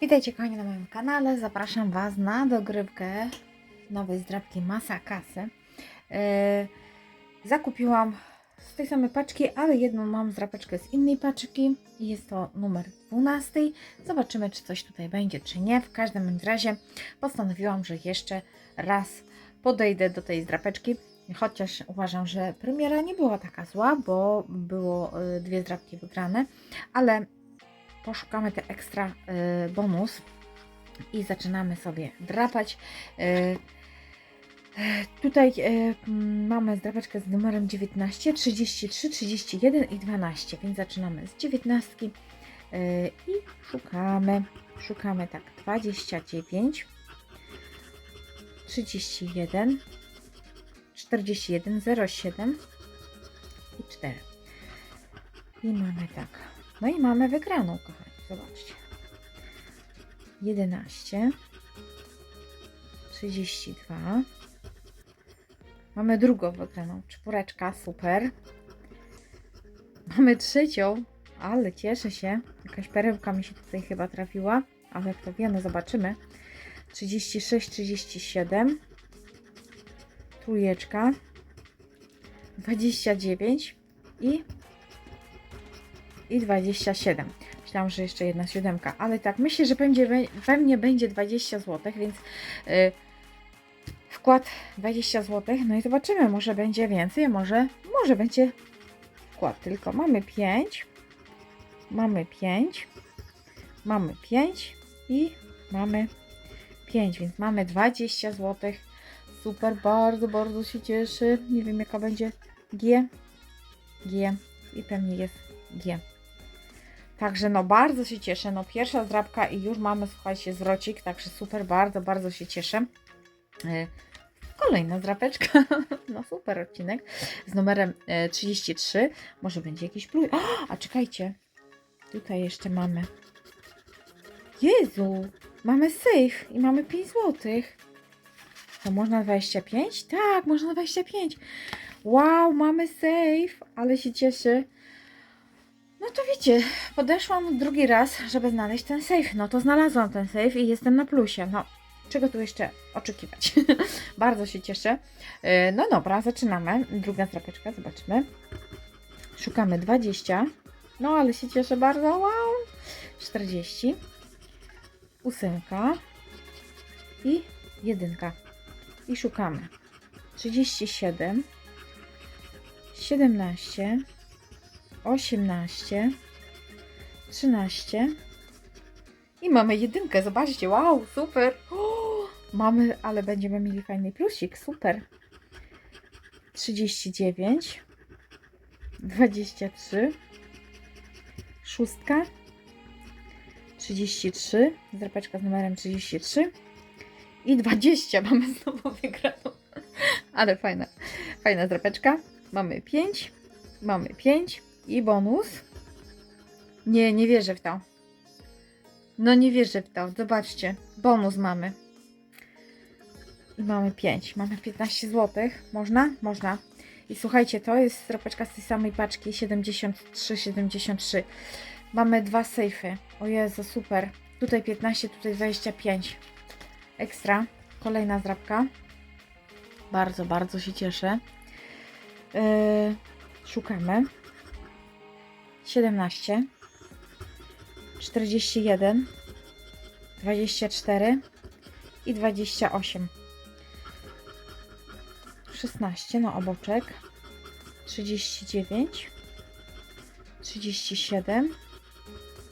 Witajcie kochani na moim kanale. Zapraszam Was na dogrywkę nowej zdrabki Masa Kasy. Yy, zakupiłam z tej samej paczki, ale jedną mam zdrapeczkę z innej paczki. Jest to numer 12. Zobaczymy, czy coś tutaj będzie, czy nie. W każdym razie postanowiłam, że jeszcze raz podejdę do tej zdrapeczki. Chociaż uważam, że premiera nie była taka zła, bo było yy, dwie zdrapki wygrane, ale poszukamy te ekstra y, bonus i zaczynamy sobie drapać. Y, y, tutaj mamy zdrapeczkę z numerem 19, 33, 31 i 12, więc zaczynamy z 19 y, i szukamy, szukamy tak 29, 31, 41, 07 i 4. I mamy tak. No i mamy wygraną, kochani. Zobaczcie. 11. 32. Mamy drugą wygraną. Czwóreczka, super. Mamy trzecią, ale cieszę się. Jakaś perełka mi się tutaj chyba trafiła, ale jak to wiemy, zobaczymy. 36, 37. Trójeczka. 29 i i 27. Myślałam, że jeszcze jedna siódemka, ale tak, myślę, że będzie, we mnie będzie 20 zł, więc yy, wkład 20 zł, no i zobaczymy, może będzie więcej, może, może będzie wkład tylko. Mamy 5, mamy 5, mamy 5 i mamy 5, więc mamy 20 zł. Super, bardzo, bardzo się cieszę. Nie wiem, jaka będzie G. G i pewnie jest G. Także no bardzo się cieszę. No pierwsza zdrabka i już mamy, słuchajcie, zwrocik. Także super, bardzo, bardzo się cieszę. Yy, Kolejna zdrapeczka. No super odcinek. Z numerem e, 33. Może będzie jakiś plus. A czekajcie. Tutaj jeszcze mamy. Jezu! Mamy safe i mamy 5 złotych. To można 25? Tak, można 25. Wow, mamy safe, ale się cieszę. Wiecie, podeszłam drugi raz, żeby znaleźć ten safe. No to znalazłam ten safe i jestem na plusie. No, czego tu jeszcze oczekiwać? Bardzo się cieszę. Yy, No dobra, zaczynamy. Druga zdrapeczka, zobaczymy. Szukamy 20. No, ale się cieszę bardzo. Wow! 40. Ósemka. I jedynka. I szukamy. 37. 17. 18, 13 i mamy jedynkę, zobaczcie, wow, super. O, mamy, ale będziemy mieli fajny plusik, super. 39, 23, szóstka, 33, zdrapeczka z numerem 33 i 20, mamy znowu wygraną. Ale fajna, fajna zdrapeczka. Mamy 5, mamy 5, i bonus. Nie, nie wierzę w to. No nie wierzę w to. Zobaczcie. Bonus mamy. Mamy 5. Mamy 15 zł. Można? Można. I słuchajcie, to jest stropeczka z tej samej paczki 73-73. Mamy dwa sejfy. O Jezu, super. Tutaj 15, tutaj 25. Ekstra. Kolejna zdrabka. Bardzo, bardzo się cieszę. Yy, szukamy. 17, 41, 24 i 28. 16 na oboczek, 39, 37,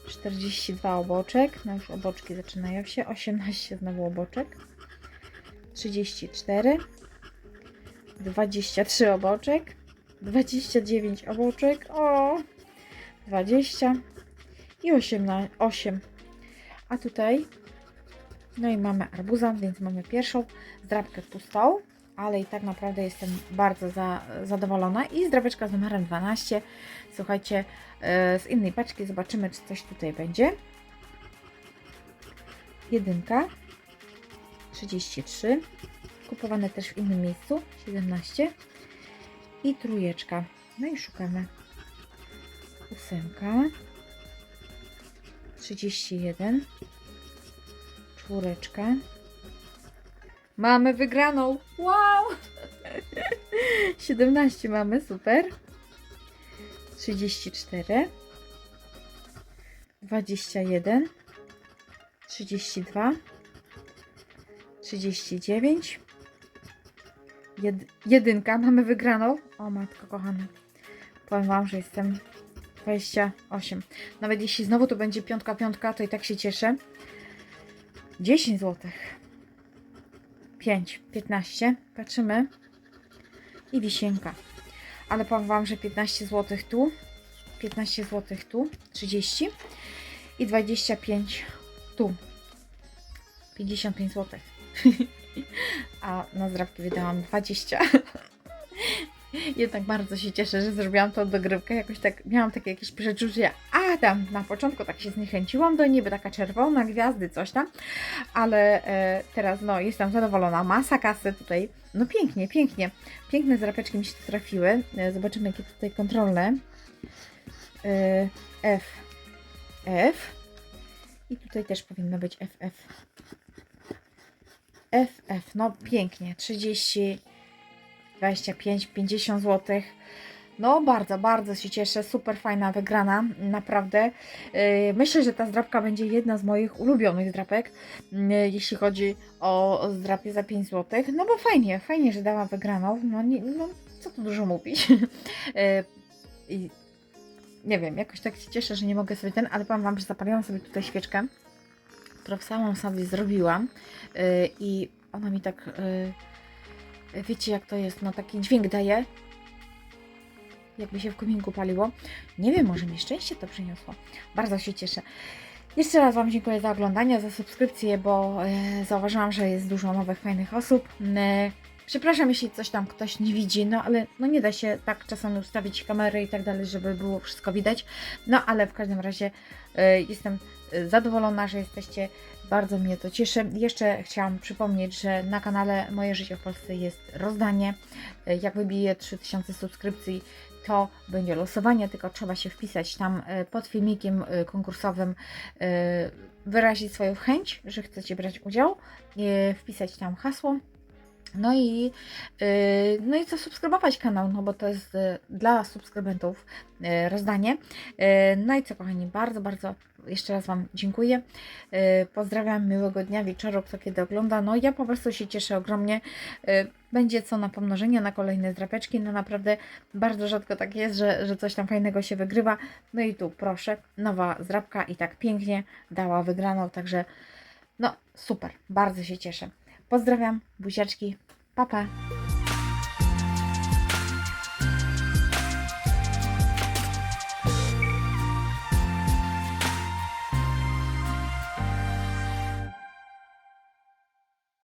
42 oboczek, no już oboczki zaczynają się, 18 znowu oboczek, 34, 23 oboczek, 29 oboczek, o 20 i 18, 8. A tutaj, no i mamy arbuza, więc mamy pierwszą zdrabkę pustą, ale i tak naprawdę jestem bardzo za, zadowolona. I zdrabeczka z numerem 12. Słuchajcie, yy, z innej paczki zobaczymy, czy coś tutaj będzie. Jedynka, 33, kupowane też w innym miejscu, 17 i trójeczka. No i szukamy ósemka, 31, czwóreczkę. Mamy wygraną! Wow! 17 mamy, super. 34. 21. 32. 39. Jed, jedynka, mamy wygraną. O matko kochana. Powiem Wam, że jestem 28. Nawet jeśli znowu to będzie piątka, piątka, to i tak się cieszę. 10 zł. 5, 15. Patrzymy. I wisienka. Ale powiem Wam, że 15 zł tu. 15 zł tu. 30. I 25 tu. 55 zł. A na zdrabki wydałam 20. Jednak bardzo się cieszę, że zrobiłam tą dogrywkę. Jakoś tak miałam takie jakieś przeczucie. A tam na początku tak się zniechęciłam do niby taka czerwona, gwiazdy, coś tam. Ale e, teraz no jestem zadowolona. Masa kasy tutaj. No pięknie, pięknie. Piękne zrapeczki mi się tu trafiły. E, zobaczymy jakie tutaj kontrolne. E, F. F. I tutaj też powinno być FF. FF, no pięknie. 30, 25, 50 zł. No bardzo, bardzo się cieszę. Super fajna wygrana, naprawdę. Yy, Myślę, że ta zdrapka będzie jedna z moich ulubionych zdrapek, yy, jeśli chodzi o zdrapie za 5 zł. No bo fajnie, fajnie, że dała wygraną. No, nie, no co tu dużo mówić. Yy, I nie wiem, jakoś tak się cieszę, że nie mogę sobie ten, ale powiem Wam, że zapaliłam sobie tutaj świeczkę, którą samą sobie zrobiłam i ona mi tak, wiecie jak to jest, no taki dźwięk daje, jakby się w kominku paliło. Nie wiem, może mi szczęście to przyniosło. Bardzo się cieszę. Jeszcze raz Wam dziękuję za oglądanie, za subskrypcję, bo e, zauważyłam, że jest dużo nowych, fajnych osób. Przepraszam, jeśli coś tam ktoś nie widzi, no ale no nie da się tak czasami ustawić kamery i tak dalej, żeby było wszystko widać. No ale w każdym razie e, jestem e, zadowolona, że jesteście. Bardzo mnie to cieszy. Jeszcze chciałam przypomnieć, że na kanale Moje Życie w Polsce jest rozdanie. E, Jak wybije 3000 subskrypcji, to będzie losowanie, tylko trzeba się wpisać tam pod filmikiem konkursowym, wyrazić swoją chęć, że chcecie brać udział, wpisać tam hasło. No i, e, no i zasubskrybować kanał, no bo to jest e, dla subskrybentów e, rozdanie. No i co kochani, bardzo, bardzo jeszcze raz Wam dziękuję. Pozdrawiam, miłego dnia, wieczoru, kto kiedy ogląda. No ja po prostu się cieszę ogromnie. Będzie co na pomnożenie, na kolejne zdrapeczki. No naprawdę bardzo rzadko tak jest, że, że coś tam fajnego się wygrywa. No i tu proszę, nowa zdrapka i tak pięknie dała wygraną, także no super, bardzo się cieszę. Pozdrawiam, buziaczki, pa pa!